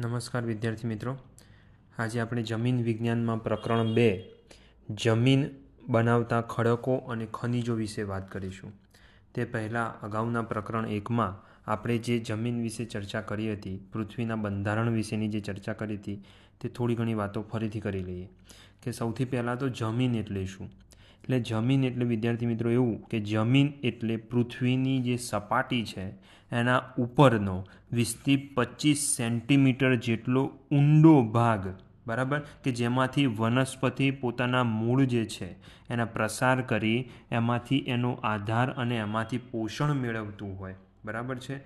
નમસ્કાર વિદ્યાર્થી મિત્રો. આજે આપણે જમીન વિજ્ઞાનમાં પ્રકરણ બે, જમીન બનાવતા ખડકો અને ખનિજો વિશે વાત કરીશું. તે પહેલાં અગાઉના પ્રકરણ એકમાં આપણે જે જમીન વિશે ચર્ચા કરી હતી, પૃથ્વીના બંધારણ વિશેની જે ચર્ચા કરી હતી, તે થોડી ઘણી વાતો ફરીથી કરી લઈએ. કે સૌથી પહેલાં તો જમીન એટલે શું? એટલે જમીન એટલે, વિદ્યાર્થી મિત્રો, એવું કે જમીન એટલે પૃથ્વીની જે સપાટી છે, એના ઉપરનો વીસથી પચીસ સેન્ટીમીટર જેટલો ઊંડો ભાગ, બરાબર? કે જેમાંથી વનસ્પતિ પોતાના મૂળ જે છે, એના પ્રસાર કરી એમાંથી એનો આધાર અને એમાંથી પોષણ મેળવતું હોય, બરાબર છે?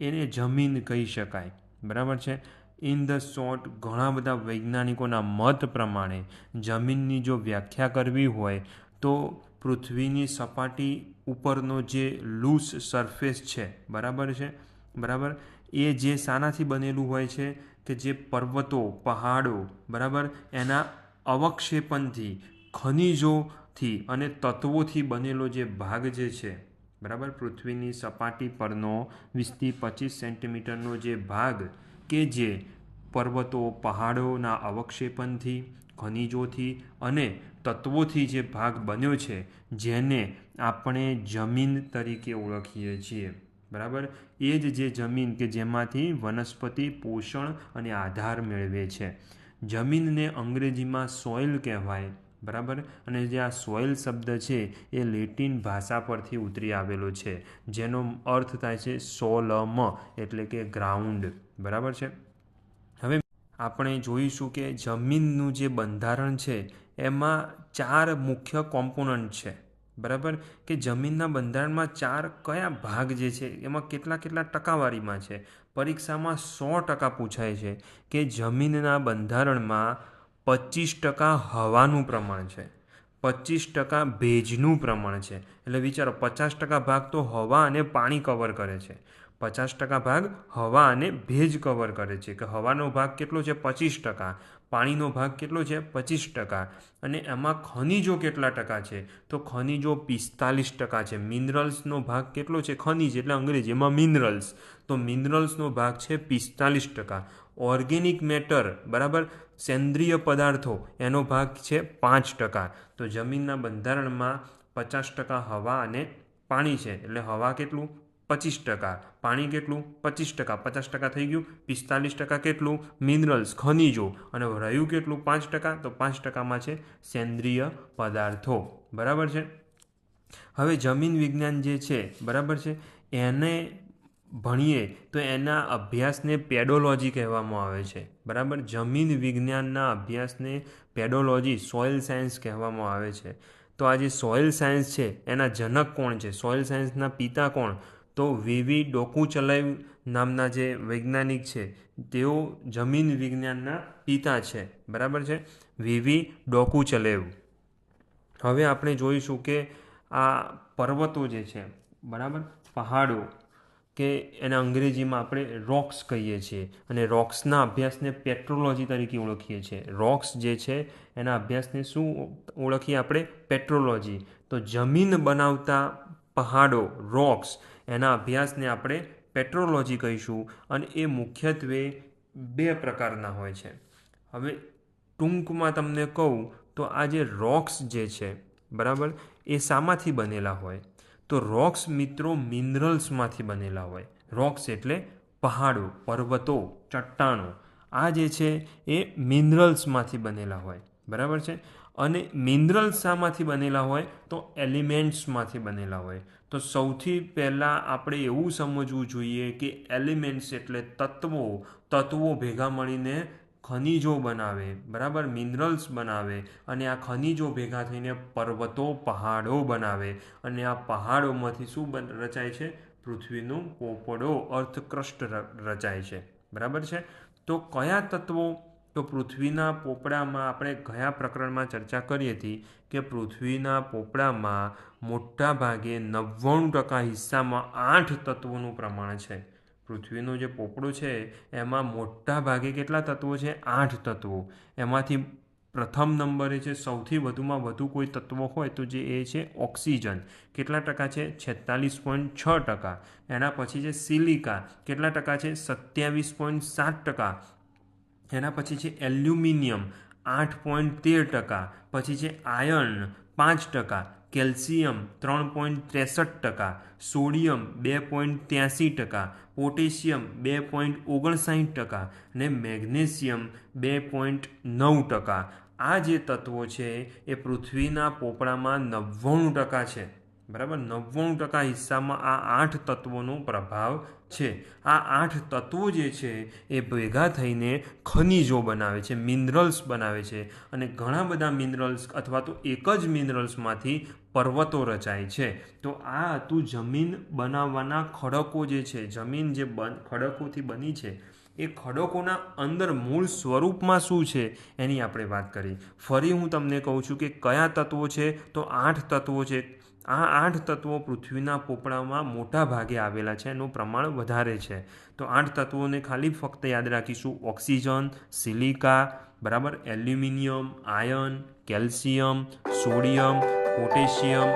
એને જમીન કહી શકાય, બરાબર છે? ઇન ધ શોર્ટ, ઘણા બધા વૈજ્ઞાનિકોના મત પ્રમાણે જમીનની જો વ્યાખ્યા કરવી હોય તો પૃથ્વીની સપાટી ઉપરનો જે લૂઝ સરફેસ છે, બરાબર છે? બરાબર? એ જે શાનાથી બનેલું હોય છે કે જે પર્વતો, પહાડો, બરાબર? એના અવક્ષેપણથી ખનિજોથી અને તત્વોથી બનેલો જે ભાગ જે છે, બરાબર? પૃથ્વીની સપાટી પરનો વીસથી પચીસ સેન્ટીમીટરનો જે ભાગ કે જે પર્વતો, પહાડોના અવક્ષેપણથી ખનિજોથી અને તત્વોથી જે ભાગ બન્યો છે, જેને આપણે જમીન તરીકે ઓળખીએ છીએ. બરાબર? એ જ જે જમીન કે જેમાંથી વનસ્પતિ પોષણ અને આધાર મેળવે છે. જમીનને અંગ્રેજીમાં સોઇલ કહેવાય. બરાબર? અને જે આ સોઇલ શબ્દ છે, એ લેટિન ભાષા પરથી ઉતરી આવેલો છે. જેનો અર્થ થાય છે સોલમ, એટલે કે ગ્રાઉન્ડ. બરાબર છે? આપણે જોઈશું કે જમીનનું જે બંધારણ છે, એમાં ચાર મુખ્ય કોમ્પોનન્ટ છે. બરાબર? કે જમીનના બંધારણમાં ચાર કયા ભાગ જે છે, એમાં કેટલા કેટલા ટકાવારીમાં છે? પરીક્ષામાં સો ટકા પૂછાય છે કે જમીનના બંધારણમાં પચીસ ટકા હવાનું પ્રમાણ છે, પચીસ ટકા ભેજનું પ્રમાણ છે. એટલે વિચારો, પચાસ ટકા ભાગ તો હવા અને પાણી કવર કરે છે. પચાસ ટકા ભાગ હવા અને ભેજ કવર કરે છે. કે હવાનો ભાગ કેટલો છે? પચીસ ટકા. પાણીનો ભાગ કેટલો છે? પચીસ ટકા. અને એમાં ખનિજો કેટલા ટકા છે? તો ખનિજો પિસ્તાલીસ ટકા છે. મિનરલ્સનો ભાગ કેટલો છે? ખનિજ, એટલે અંગ્રેજીમાં મિનરલ્સ. તો મિનરલ્સનો ભાગ છે પિસ્તાલીસ ટકા. ઓર્ગેનિક મેટર, બરાબર? સેન્દ્રિય પદાર્થો, એનો ભાગ છે પાંચ ટકા. તો જમીનના બંધારણમાં પચાસ ટકા હવા અને પાણી છે. એટલે હવા કેટલું? પચીસ ટકા. પાણી કેટલું? પચીસ ટકા. પચાસ ટકા થઈ ગયું. પિસ્તાલીસ ટકા કેટલું? મિનરલ્સ, ખનિજો. અને રહ્યું કેટલું? પાંચ ટકા. તો પાંચ ટકામાં છે સેન્દ્રિય પદાર્થો. બરાબર છે? હવે જમીન વિજ્ઞાન જે છે, બરાબર છે? એને ભણીએ તો એના અભ્યાસને પેડોલોજી કહેવામાં આવે છે. બરાબર? જમીન વિજ્ઞાનના અભ્યાસને પેડોલોજી, સોઇલ સાયન્સ કહેવામાં આવે છે. તો આ જે સોઇલ સાયન્સ છે, એના જનક કોણ છે? સોઇલ સાયન્સના પિતા કોણ? તો વીવી ડોકુચલાઈ નામના જે વૈજ્ઞાનિક છે, તેઓ જમીન વિજ્ઞાનના પિતા છે. બરાબર છે? V Dokuchaev. હવે આપણે જોઈશું કે આ પર્વતો જે છે, બરાબર? પહાડો, કે એના અંગ્રેજીમાં આપણે રોક્સ કહીએ છીએ. અને રોક્સના અભ્યાસને પેટ્રોલોજી તરીકે ઓળખીએ છીએ. રોક્સ જે છે, એના અભ્યાસને શું ઓળખીએ આપણે? પેટ્રોલોજી તો જમીન બનાવતા પહાડો રોક્સ એના અભ્યાસને આપણે પેટ્રોલોજી કહીશું અને એ મુખ્યત્વે બે પ્રકારના હોય છે. હવે ટૂંકમાં તમને કહું તો આ જે રોક્સ જે છે, બરાબર, એ શામાંથી બનેલા હોય. તો રોક્સ મિત્રો મિનરલ્સમાંથી બનેલા હોય. રોક્સ એટલે પહાડો, પર્વતો, ચટ્ટાણો. આ જે છે એ મિનરલ્સમાંથી બનેલા હોય. બરાબર છે? અને મિનરલ્સ શામાંથી બનેલા હોય તો એલિમેન્ટ્સમાંથી બનેલા હોય. તો સૌથી પહેલાં આપણે એવું સમજવું જોઈએ કે એલિમેન્ટ્સ એટલે તત્વો તત્વો ભેગા મળીને ખનિજો બનાવે, બરાબર? મિનરલ્સ બનાવે અને આ ખનિજો ભેગા થઈને પર્વતો, પહાડો બનાવે અને આ પહાડોમાંથી શું રચાય છે? પૃથ્વીનો પોપડો, અર્થક્રષ્ટ રચાય છે. બરાબર છે? તો કયા તત્વો તો પૃથ્વીના પોપડામાં આપણે ગયા પ્રકરણમાં ચર્ચા કરી હતી કે પૃથ્વીના પોપડામાં મોટા ભાગે નવ્વાણું ટકા હિસ્સામાં આઠ તત્વોનું પ્રમાણ છે. પૃથ્વીનું જે પોપડું છે, એમાં મોટા ભાગે કેટલા તત્વો છે? આઠ તત્વો. એમાંથી પ્રથમ નંબરે છે સૌથી વધુમાં વધુ કોઈ તત્વો હોય તો જે એ છે ઓક્સિજન. કેટલા ટકા છે? છેતાલીસ પોઈન્ટ છ ટકા. એના પછી છે સિલિકા. કેટલા ટકા છે? સત્યાવીસ પોઈન્ટ સાત ટકા. એના પછી છે એલ્યુમિનિયમ આઠ પોઈન્ટ તેર ટકા, પછી છે આયર્ન પાંચ ટકા, કેલ્શિયમ ત્રણ પોઈન્ટ ત્રેસઠ ટકા, સોડિયમ બે પોઈન્ટ ત્યાંસી ટકા, પોટેશિયમ બે પોઈન્ટ ઓગણસાઠ ટકા અને મેગ્નેશિયમ બે પોઈન્ટ નવ ટકા. આ જે તત્વો છે એ પૃથ્વીના પોપડામાં નવ્વાણું ટકા છે. બરાબર? નવ્વાણું ટકા હિસ્સામાં આ આઠ તત્વોનો પ્રભાવ છે. આ આઠ તત્વો જે છે એ ભેગા થઈને ખનિજો બનાવે છે મિનરલ્સ બનાવે છે અને ઘણા બધા મિનરલ્સ અથવા તો એક જ મિનરલ્સમાંથી પર્વતો રચાય છે. તો આ હતું જમીન બનાવવાના ખડકો જે છે, જમીન જે બન, ખડકોથી બની છે, એ ખડકોના અંદર મૂળ સ્વરૂપમાં શું છે એની આપણે વાત કરી. ફરી હું તમને કહું છું કે કયા તત્વો છે? તો આઠ તત્વો છે. આ આઠ તત્વો પૃથ્વીના પોપડામાં મોટા ભાગે આવેલા છે એનું પ્રમાણ વધારે છે. તો આઠ તત્વોને ખાલી ફક્ત યાદ રાખીશું. ઓક્સિજન, સિલિકા, બરાબર? Aluminium iron calcium, sodium, potassium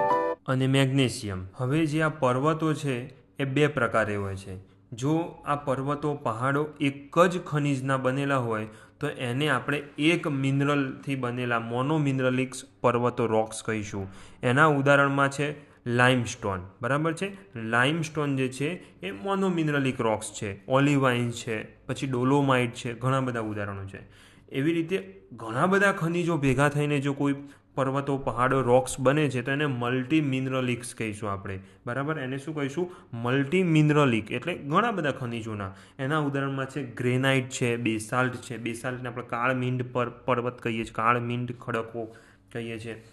અને મેગ્નેશિયમ. હવે જે આ પર્વતો છે એ બે પ્રકારે હોય છે. જો આ પર્વતો પહાડો એક જ ખનિજના બનેલા હોય તો એને આપણે એક મિનરલથી બનેલા મોનોમિનરલિક્સ પર્વતો રોક્સ કહીશું. એના ઉદાહરણમાં છે લાઇમસ્ટોન બરાબર છે? લાઇમસ્ટોન જે છે એ મોનોમિનરલિક રોક્સ છે. ઓલિવાઇન છે, પછી ડોલોમાઇટ છે, ઘણા બધા ઉદાહરણો છે. એવી રીતે ઘણા બધા ખનિજો ભેગા થઈને જો કોઈ પર્વતો, પહાડો રોક્સ બને છે તો એને મલ્ટી મિનરલિક્સ કહીશું આપણે. બરાબર? એને શું કહીશું? મલ્ટી મિનરલિક એટલે ઘણા બધા ખનિજોના. એના ઉદાહરણમાં છે ગ્રેનાઇટ છે બેસાલ્ટ છે. બેસાલ્ટને આપણે કાળમીંડ પર પર્વત કહીએ છીએ. કાળમીંડ ખડકો કહીએ છીએ.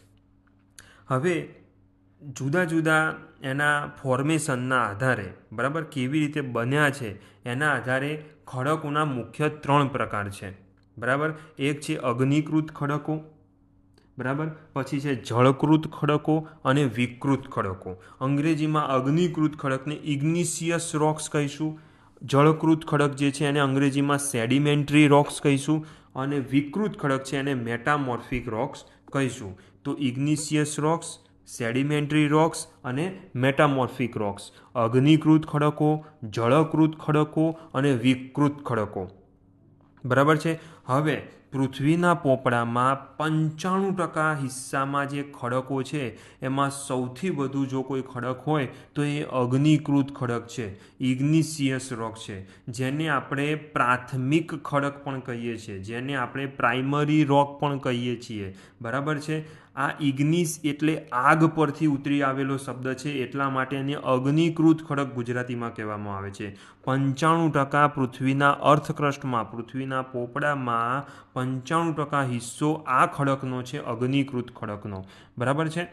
હવે જુદા જુદા એના ફોર્મેશનના આધારે, બરાબર? કેવી રીતે બન્યા છે? એના આધારે ખડકોના મુખ્ય ત્રણ પ્રકાર છે. બરાબર? એક છે અગ્નિકૃત ખડકો બરાબર? પછી છે જળકૃત ખડકો અને વિકૃત ખડકો. અંગ્રેજીમાં અગ્નિકૃત ખડકને ઇગ્નિશિયસ રોક્સ કહીશું. જળકૃત ખડક જે છે એને અંગ્રેજીમાં સેડિમેન્ટરી રોક્સ કહીશું અને વિકૃત ખડક છે એને મેટામોર્ફિક રોક્સ કહીશું. તો ઇગ્નિશિયસ રોક્સ, સેડિમેન્ટરી રોક્સ અને મેટામોર્ફિક રોક્સ. અગ્નિકૃત ખડકો, જળકૃત ખડકો અને વિકૃત ખડકો. બરાબર છે? હવે, પૃથ્વીના પોપડામાં પંચાણું ટકા હિસ્સામાં જે ખડકો છે, એમાં સૌથી વધુ જો કોઈ ખડક હોય, તો એ અગ્નિકૃત ખડક છે, ઇગ્નિશિયસ રોક છે, જેને આપણે પ્રાથમિક ખડક પણ કહીએ છીએ, જેને આપણે પ્રાઇમરી રોક પણ કહીએ છીએ. બરાબર છે? આ ઇગ્નિસ એટલે આગ પરથી ઉતરી આવેલો શબ્દ છે. એટલા માટે એને અગ્નિકૃત ખડક ગુજરાતીમાં કહેવામાં આવે છે. પંચાણું ટકા પૃથ્વીના અર્થક્રસ્ટમાં પૃથ્વીના પોપડામાં પંચાણું ટકા હિસ્સો આ ખડકનો છે, અગ્નિકૃત ખડકનો. બરાબર છે?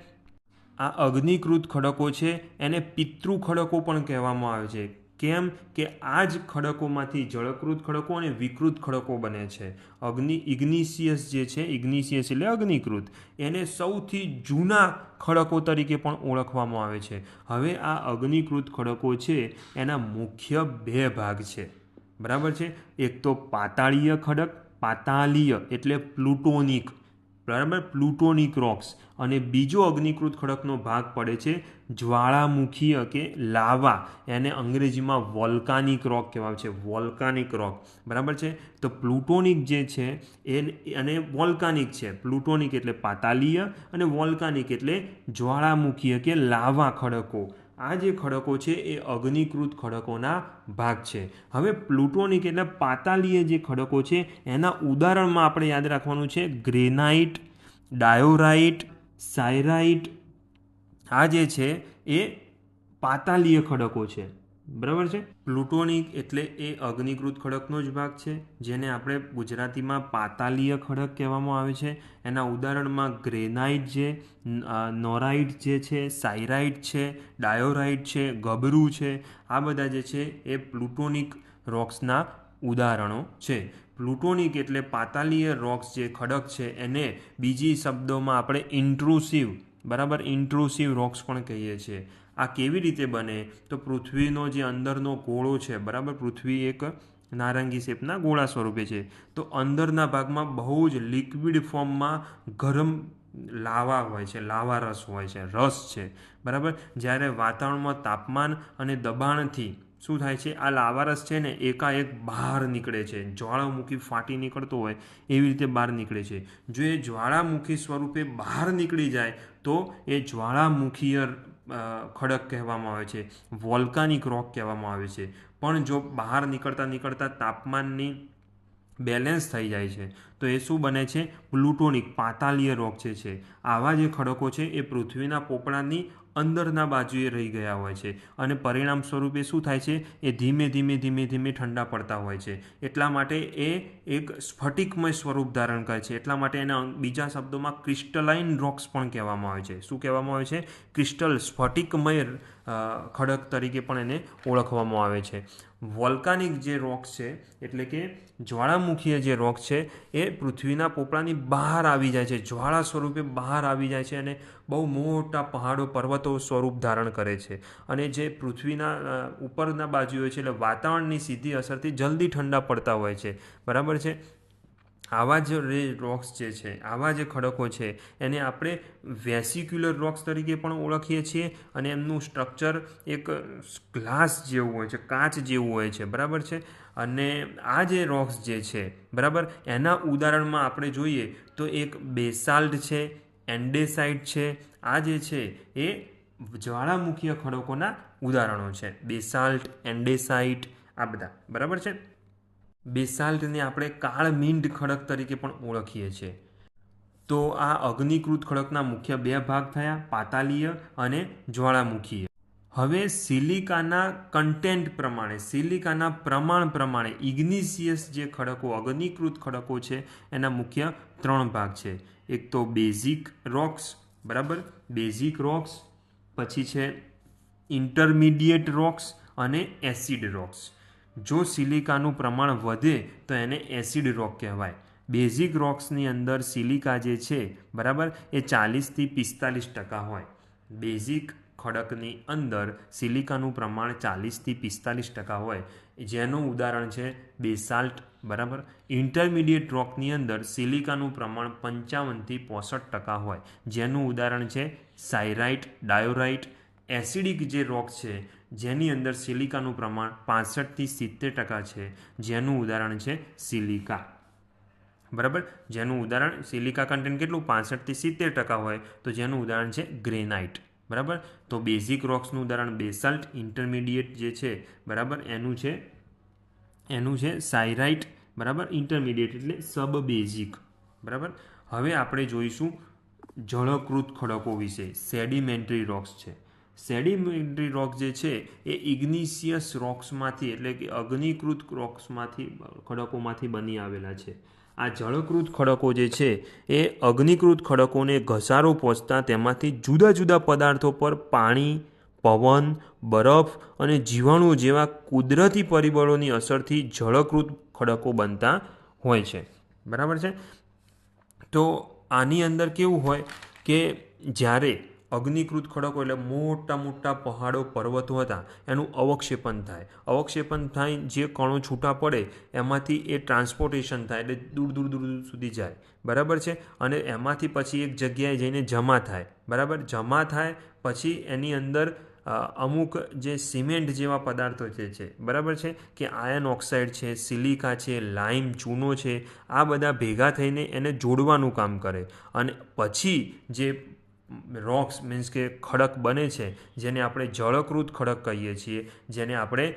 આ અગ્નિકૃત ખડકો છે, એને પિતૃ ખડકો પણ કહેવામાં આવે છે. કેમ કે આ જ ખડકોમાંથી જળકૃત ખડકો અને વિકૃત ખડકો બને છે. અગ્નિ, ઇગ્નિશિયસ જે છે, ઇગ્નિશિયસ એટલે અગ્નિકૃત, એને સૌથી જૂના ખડકો તરીકે પણ ઓળખવામાં આવે છે. હવે આ અગ્નિકૃત ખડકો છે, એના મુખ્ય બે ભાગ છે. બરાબર છે? એક તો પાતાળીય ખડક, પાતાલીય એટલે પ્લુટોનિક. બરાબર? પ્લુટોનિક રોક્સ અને બીજો અગ્નિકૃત ખડકનો ભાગ પડે છે જ્વાળામુખીય કે લાવા. એને અંગ્રેજીમાં વોલ્કાનિક રોક કહેવાય છે. વોલ્કાનિક રોક બરાબર છે? તો પ્લુટોનિક જે છે એ અને વોલ્કાનિક છે. પ્લુટોનિક એટલે પાતાલીય અને વોલ્કાનિક એટલે જ્વાળામુખીય કે લાવા ખડકો. આ જે ખડકો છે એ અગ્નિકૃત ખડકોના ભાગ છે. હવે પ્લુટોનિક એટલે પાતાલીય જે ખડકો છે, એના ઉદાહરણમાં આપણે યાદ રાખવાનું છે ગ્રેનાઇટ, ડાયોરાઇટ, સાયરાઇટ. આ જે છે એ પાતાલીય ખડકો છે. બરાબર છે? પ્લુટોનિક એટલે એ અગ્નિકૃત ખડકનો જ ભાગ છે, જેને આપણે ગુજરાતીમાં પાતાલીય ખડક કહેવામાં આવે છે. એના ઉદાહરણમાં ગ્રેનાઇટ છે નોરાઇટ જે છે, સાયરાઇટ છે, ડાયોરાઇટ છે, ગબરું છે, આ બધા જે છે એ પ્લુટોનિક રોક્સના ઉદાહરણો છે. પ્લુટોનિક એટલે પાતાલીય રોક્સ જે ખડક છે, એને બીજી શબ્દોમાં આપણે ઇન્ટ્રુસિવ, બરાબર ઇન્ટ્રુસિવ રોક્સ પણ કહીએ છીએ. આ કેવી રીતે બને? તો પૃથ્વીનો જે અંદરનો ગોળો છે, બરાબર? પૃથ્વી એક નારંગી શેપના ગોળા સ્વરૂપે છે. તો અંદરના ભાગમાં બહુ જ લિક્વિડ ફોર્મમાં ગરમ લાવા હોય છે, લાવા રસ હોય છે, રસ છે, બરાબર? જ્યારે વાતાવરણમાં તાપમાન અને દબાણથી શું થાય છે? આ લાવારસ છે ને, એકાએક બહાર નીકળે છે. જ્વાળામુખી ફાટી નીકળતો હોય, એવી રીતે બહાર નીકળે છે. જો એ જ્વાળામુખી સ્વરૂપે બહાર નીકળી જાય, તો એ જ્વાળામુખીય ખડક કહેવામાં આવે છે, વોલ્કાનિક રોક કહેવામાં આવે છે. પણ જો બહાર નીકળતા નીકળતા તાપમાનની બેલેન્સ થઈ જાય છે, તો એ શું બને છે? પ્લુટોનિક પાતાલીય રોક છે. આવા જે ખડકો છે, એ પૃથ્વીના પોપડાની અંદરના બાજુએ રહી ગયા હોય છે. અને પરિણામ સ્વરૂપે શું થાય છે? એ ધીમે ધીમે ધીમે ધીમે ઠંડા પડતા હોય છે. એટલા માટે એ એક સ્ફટિકમય સ્વરૂપ ધારણ કરે છે. એટલા માટે એના બીજા શબ્દોમાં ક્રિસ્ટલાઇન રોક્સ પણ કહેવામાં આવે છે. શું કહેવામાં આવે છે? ક્રિસ્ટલ સ્ફટિકમય ખડક તરીકે પણ એને ઓળખવામાં આવે છે. વોલ્કાનિક જે રોક છે, એટલે કે જ્વાળામુખીય જે રોક છે, એ પૃથ્વીના પોપડાની બહાર આવી જાય છે. જ્વાળા સ્વરૂપે બહાર આવી જાય છે અને બહુ મોટા પહાડો, પર્વતો સ્વરૂપ ધારણ કરે છે. અને જે પૃથ્વીના ઉપરના બાજુ હોય છે, એટલે વાતાવરણની સીધી અસરથી જલ્દી ઠંડા પડતા હોય છે. બરાબર છે? આવા જ રોક્સ જે છે, આવા જે ખડકો છે, એને આપણે વેસિક્યુલર રોક્સ તરીકે પણ ઓળખીએ છીએ અને એમનું સ્ટ્રક્ચર એક ગ્લાસ જેવું હોય છે, કાચ જેવું હોય છે, બરાબર છે? અને આ જે રોક્સ જે છે, બરાબર? એના ઉદાહરણમાં આપણે જોઈએ તો એક બેસાલ્ટ છે, એન્ડેસાઇટ છે, આ જે છે એ જ્વાળામુખીય ખડકોના ઉદાહરણો છે, બેસાલ્ટ, એન્ડેસાઇટ, આ બધા, બરાબર છે? બેસાલ્ટને આપણે કાળ મીંડ ખડક તરીકે પણ ઓળખીએ છીએ. તો આ અગ્નિકૃત ખડકના મુખ્ય બે ભાગ થયા, પાતાલીય અને જ્વાળામુખીય હવે સિલિકાના કન્ટેન્ટ પ્રમાણે, સિલિકાના પ્રમાણ પ્રમાણે ઇગ્નિશિયસ જે ખડકો, અગ્નિકૃત ખડકો છે, એના મુખ્ય ત્રણ ભાગ છે. એક તો બેઝિક રોક્સ, બરાબર? બેઝિક રોક્સ, પછી છે ઇન્ટરમીડિયેટ રોક્સ અને એસિડ રોક્સ. જો સિલિકાનું પ્રમાણ વધે તો એને એસિડ રોક કહેવાય. બેઝિક રોક્સની અંદર સિલિકા જે છે, બરાબર, એ ચાલીસથી પિસ્તાલીસ ટકા હોય. બેઝિક ખડકની અંદર સિલિકાનું પ્રમાણ ચાલીસથી પિસ્તાલીસ ટકા હોય. જેનું ઉદાહરણ છે બેસાલ્ટ, બરાબર? ઇન્ટરમીડિયેટ રોકની અંદર સિલિકાનું પ્રમાણ પંચાવનથી પોસઠ ટકા હોય. જેનું ઉદાહરણ છે સાયરાઇટ, ડાયોરાઇટ. એસિડિક જે રોક છે જેની અંદર સિલિકાનું પ્રમાણ પાસઠથી સિત્તેર ટકા છે. જેનું ઉદાહરણ છે સિલિકા. બરાબર? જેનું ઉદાહરણ, સિલિકા કન્ટેન્ટ કેટલું? પાસઠથી સિત્તેર ટકા હોય તો જેનું ઉદાહરણ છે ગ્રેનાઇટ. બરાબર? તો બેઝિક રોક્સનું ઉદાહરણ બેસાલ્ટ, ઇન્ટરમીડિયેટ જે છે, બરાબર? એનું છે એનું છે સાયરાઇટ, બરાબર? ઇન્ટરમીડિયેટ એટલે સબ બેઝિક બરાબર? હવે આપણે જોઈશું જળકૃત ખડકો વિશે. સેડિમેન્ટરી રોક્સ છે. સેડિમેન્ટરી રોક જે છે એ ઇગ્નિશિયસ રોક્સમાંથી એટલે કે અગ્નિકૃત રોક્સમાંથી ખડકોમાંથી બની આવેલા છે. આ જળકૃત ખડકો જે છે એ અગ્નિકૃત ખડકોને ઘસારો પહોંચતા તેમાંથી જુદા જુદા પદાર્થો પર પાણી, પવન, બરફ અને જીવાણુઓ જેવા કુદરતી પરિબળોની અસરથી જળકૃત ખડકો બનતા હોય છે. બરાબર છે? તો આની અંદર કેવું હોય કે જ્યારે અગ્નિકૃત ખડકો એટલે મોટા મોટા પહાડો, પર્વતો હતા. એનું અવક્ષેપન થાય. અવક્ષેપન થાય જે કણો છૂટા પડે, એમાંથી એ ટ્રાન્સપોર્ટેશન થાય એટલે દૂર દૂર દૂર સુધી જાય. બરાબર છે? અને એમાંથી પછી એક જગ્યાએ જઈને જમા થાય. બરાબર? જમા થાય પછી એની અંદર અમુક જે સિમેન્ટ જેવા પદાર્થો જે છે. બરાબર છે? કે આયન ઓક્સાઇડ છે, સિલિકા છે લાઇમ ચૂનો છે, આ બધા ભેગા થઈને એને જોડવાનું કામ કરે. અને પછી જે રોક્સ મીન્સ કે ખડક બને છે, જેને આપણે જળકૃત ખડક કહીએ છીએ, જેને આપણે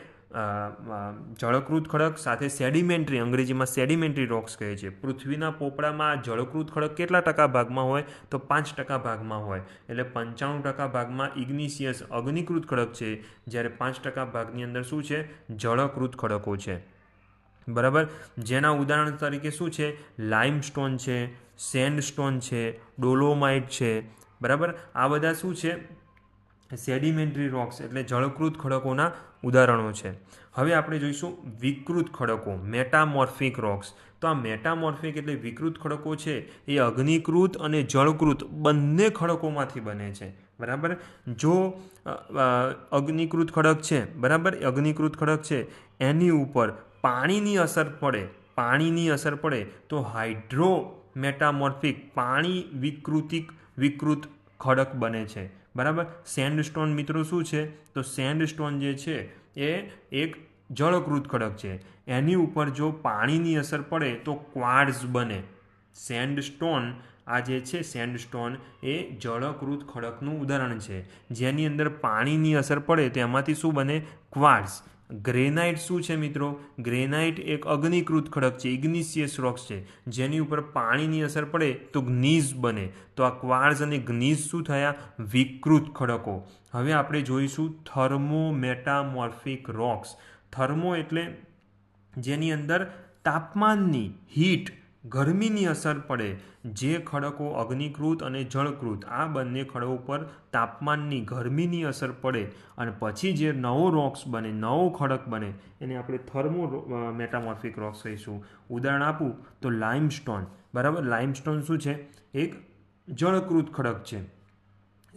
જળકૃત ખડક સાથે સેડિમેન્ટરી અંગ્રેજીમાં સેડિમેન્ટરી રોક્સ કહે છે. પૃથ્વીના પોપડામાં જળકૃત ખડક કેટલા ટકા ભાગમાં હોય? તો પાંચ ટકા ભાગમાં હોય. એટલે પંચાણું ટકા ભાગમાં ઇગ્નિશિયસ અગ્નિકૃત ખડક છે. જ્યારે પાંચ ટકા ભાગની અંદર શું છે? જળકૃત ખડકો છે. બરાબર? જેના ઉદાહરણ તરીકે શું છે? લાઇમસ્ટોન છે સેન્ડસ્ટોન છે ડોલોમાઇટ છે બરાબર? આ બધા શું છે? સેડિમેન્ટરી રોક્સ એટલે જળકૃત ખડકોના ઉદાહરણો છે. હવે આપણે જોઈશું વિકૃત ખડકો, મેટામોર્ફિક રોક્સ. તો આ મેટામોર્ફિક એટલે વિકૃત ખડકો છે, એ અગ્નિકૃત અને જળકૃત બંને ખડકોમાંથી બને છે. બરાબર? જો અગ્નિકૃત ખડક છે, બરાબર? અગ્નિકૃત ખડક છે, એની ઉપર પાણીની અસર પડે, પાણીની અસર પડે, તો હાઇડ્રો મેટામોર્ફિક, પાણી વિકૃતિક વિકૃત ખડક બને છે. બરાબર? સેન્ડસ્ટોન મિત્રો શું છે? તો સેન્ડસ્ટોન જે છે, એ એક જળકૃત ખડક છે. એની ઉપર જો પાણીની અસર પડે તો ક્વાર્ડ્સ બને. સેન્ડસ્ટોન આ જે છે સેન્ડસ્ટોન એ જળકૃત ખડકનું ઉદાહરણ છે. જેની અંદર પાણીની અસર પડે તેમાંથી શું બને? ક્વાર્ડ્સ ગ્રેનાઇટ શું છે મિત્રો? ગ્રેનાઇટ એક અગ્નિકૃત ખડક છે, ઇગ્નિશિયસ રોક્સ છે. જેની ઉપર પાણીની અસર પડે તો ગ્નીઝ બને. તો આ ક્વાર્ઝ અને ગ્નીઝ શું થયા? વિકૃત ખડકો. હવે આપણે જોઈશું થર્મોમેટામોર્ફિક રોક્સ થર્મો એટલે જેની અંદર તાપમાનની હીટ ગરમીની અસર પડે, જે ખડકો અગ્નિકૃત અને જળકૃત, આ બંને ખડકો પર તાપમાનની ગરમીની અસર પડે અને પછી જે નવો રોક્સ બને, નવો ખડક બને, એને આપણે થર્મો મેટામોર્ફિક રોક્સ કહીશું. ઉદાહરણ આપું તો લાઇમસ્ટોન બરાબર? લાઇમસ્ટોન શું છે? એક જળકૃત ખડક છે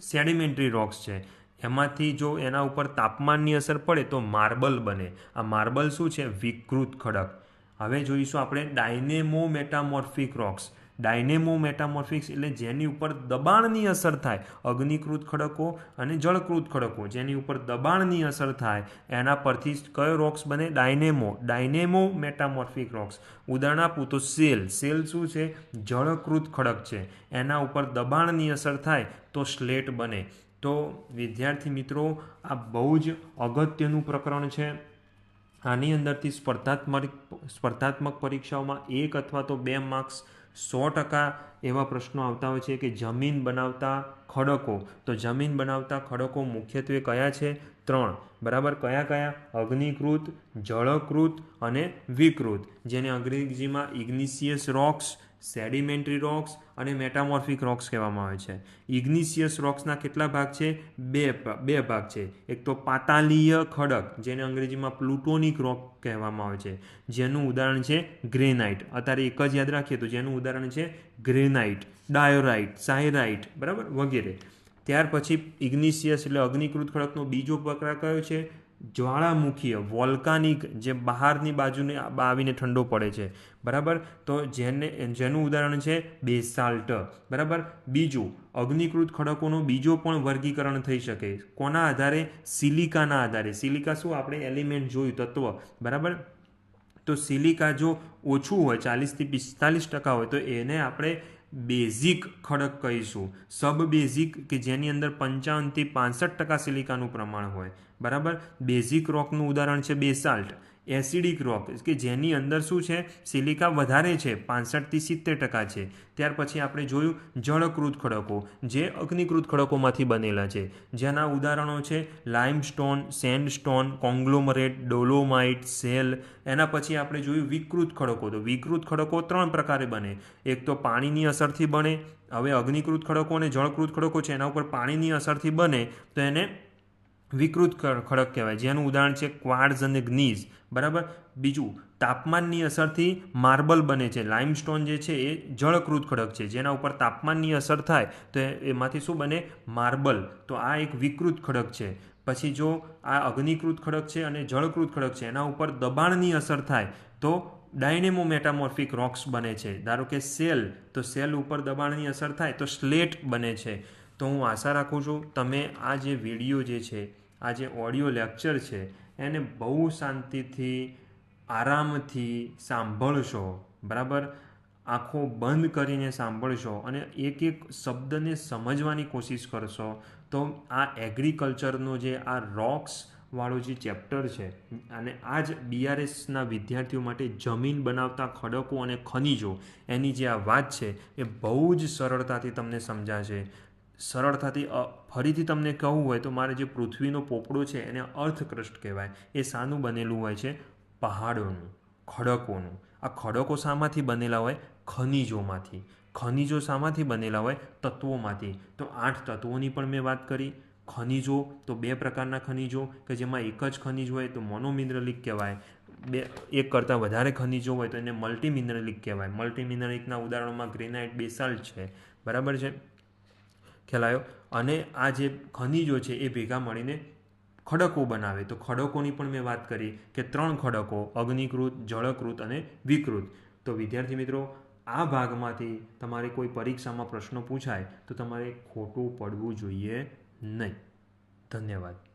સેડિમેન્ટરી રોક્સ છે. એમાંથી જો એના ઉપર તાપમાનની અસર પડે તો માર્બલ બને. આ માર્બલ શું છે? વિકૃત ખડક. હવે જોઈશું આપણે dynamo metamorphic rocks. Dynamo metamorphics એટલે જેની ઉપર દબાણની અસર થાય. અગ્નિકૃત ખડકો અને જળકૃત ખડકો જેની ઉપર દબાણની અસર થાય. એના પરથી કયો રોક્સ બને? ડાયનેમો. Dynamo metamorphic rocks. ઉદાહરણ આપું તો સેલ. સેલ શું છે? જળકૃત ખડક છે. એના ઉપર દબાણની અસર થાય તો સ્લેટ બને. તો વિદ્યાર્થી મિત્રો, આ બહુ જ અગત્યનું પ્રકરણ છે. આની અંદરથી સ્પર્ધાત્મક સ્પર્ધાત્મક પરીક્ષાઓમાં એક અથવા તો બે માર્ક્સ સો ટકા એવા પ્રશ્નો આવતા હોય છે કે જમીન બનાવતા ખડકો. તો જમીન બનાવતા ખડકો મુખ્યત્વે કયા છે? ત્રણ. બરાબર? કયા કયા? અગ્નિકૃત, જળકૃત અને વિકૃત. જેને અંગ્રેજીમાં ઇગ્નિશિયસ રોક્સ સેડિમેન્ટરી રોક્સ અને મેટામોર્ફિક રોક્સ કહેવામાં આવે છે. ઇગ્નિશિયસ રોક્સના કેટલા ભાગ છે? બે બે ભાગ છે. એક તો પાતાલીય ખડક, જેને અંગ્રેજીમાં પ્લુટોનિક રોક કહેવામાં આવે છે. જેનું ઉદાહરણ છે ગ્રેનાઇટ. અત્યારે એક જ યાદ રાખીએ તો જેનું ઉદાહરણ છે ગ્રેનાઇટ, ડાયોરાઇટ, સાયરાઇટ, બરાબર? વગેરે. ત્યાર પછી ઇગ્નિશિયસ એટલે અગ્નિકૃત ખડકનો બીજો પ્રકાર કયો છે? જ્વાળામુખીય, વોલ્કાનિક જે બહારની બાજુને આવીને ઠંડો પડે છે. બરાબર? તો જેને, જેનું ઉદાહરણ છે બેસાલ્ટ. બરાબર? બીજું, અગ્નિકૃત ખડકોનો બીજો પણ વર્ગીકરણ થઈ શકે. કોના આધારે? સિલિકાના આધારે. સિલિકા શું? આપણે એલિમેન્ટ જોયું, તત્વ. બરાબર? તો સિલિકા જો ઓછું હોય, ચાલીસથી પિસ્તાલીસ ટકા હોય, તો એને આપણે બેઝિક ખડક કહીશું. સબ બેઝિક કે જેની અંદર પંચાવનથી પાંસઠ ટકા સિલિકાનું પ્રમાણ હોય. બરાબર? બેઝિક રોકનું ઉદાહરણ છે બેસાલ્ટ. એસિડિક રોક કે જેની અંદર શું છે? સિલિકા વધારે છે, પાંસઠથી સિત્તેર ટકા છે. ત્યાર પછી આપણે જોયું જળકૃત ખડકો, જે અગ્નિકૃત ખડકોમાંથી બનેલા છે. જેના ઉદાહરણો છે, limestone, sandstone, conglomerate, dolomite, shale. એના પછી આપણે જોયું વિકૃત ખડકો, તો વિકૃત ખડકો ત્રણ પ્રકારે બને. એક તો પાણીની અસરથી બને, હવે અગ્નિકૃત ખડકો અને જળકૃત ખડકો છે, એના ઉપર પાણીની અસરથી બને, તો એને વિકૃત ખડક કહેવાય. જેનું ઉદાહરણ છે ક્વાર્ઝ અને ગ્નીઝ. બરાબર? બીજું, તાપમાનની અસરથી માર્બલ બને છે. લાઇમસ્ટોન જે છે એ જળકૃત ખડક છે. જેના ઉપર તાપમાનની અસર થાય તો એમાંથી શું બને? માર્બલ. તો આ એક વિકૃત ખડક છે. પછી જો આ અગ્નિકૃત ખડક છે અને જળકૃત ખડક છે, એના ઉપર દબાણની અસર થાય તો ડાયનેમો મેટામોર્ફિક રોક્સ બને છે. ધારો કે સેલ, તો સેલ ઉપર દબાણની અસર થાય તો સ્લેટ બને છે. તો હું આશા રાખું છું, તમે આ જે વીડિયો જે છે આ જે ઓડિયો લેક્ચર છે, એને બહુ શાંતિથી, આરામથી સાંભળશો. બરાબર? આંખો બંધ કરીને સાંભળશો અને એક એક શબ્દને સમજવાની કોશિશ કરશો. તો આ એગ્રીકલ્ચરનો જે આ રોક્સ વાળો જે ચેપ્ટર છે, અને આ જ બીઆરએસના વિદ્યાર્થીઓ માટે જમીન બનાવતા ખડકો અને ખનિજો, એની જે આ વાત છે, એ બહુ જ સરળતાથી તમને સમજાશે. સરળતાથી ફરીથી તમને કહું હોય તો મારે જે પૃથ્વીનો પોપડો છે એને અર્થક્રસ્ટ કહેવાય. એ શાનું બનેલું હોય છે? પહાડોનું, ખડકોનું. આ ખડકો શામાંથી બનેલા હોય? ખનિજોમાંથી. ખનિજો શામાંથી બનેલા હોય? તત્વોમાંથી. તો આઠ તત્વોની પણ મેં વાત કરી. ખનિજો તો બે પ્રકારના ખનિજો કે જેમાં એક જ ખનિજ હોય તો મોનોમિનરલિક કહેવાય. બે, એક કરતાં વધારે ખનિજો હોય તો એને મલ્ટીમિનરલિક કહેવાય. મલ્ટી મિનરલિકના ઉદાહરણોમાં ગ્રેનાઇટ બેસાલ્ટ છે. બરાબર છે? ખ્યાલ અને આ જે ખનિજો છે એ ભેગા મળીને ખડકો બનાવે. તો ખડકોની પણ મેં વાત કરી કે ત્રણ ખડકો, અગ્નિકૃત, જળકૃત અને વિકૃત. તો વિદ્યાર્થી મિત્રો, આ ભાગમાંથી તમારે કોઈ પરીક્ષામાં પ્રશ્નો પૂછાય તો તમારે ખોટું પડવું જોઈએ નહીં. ધન્યવાદ.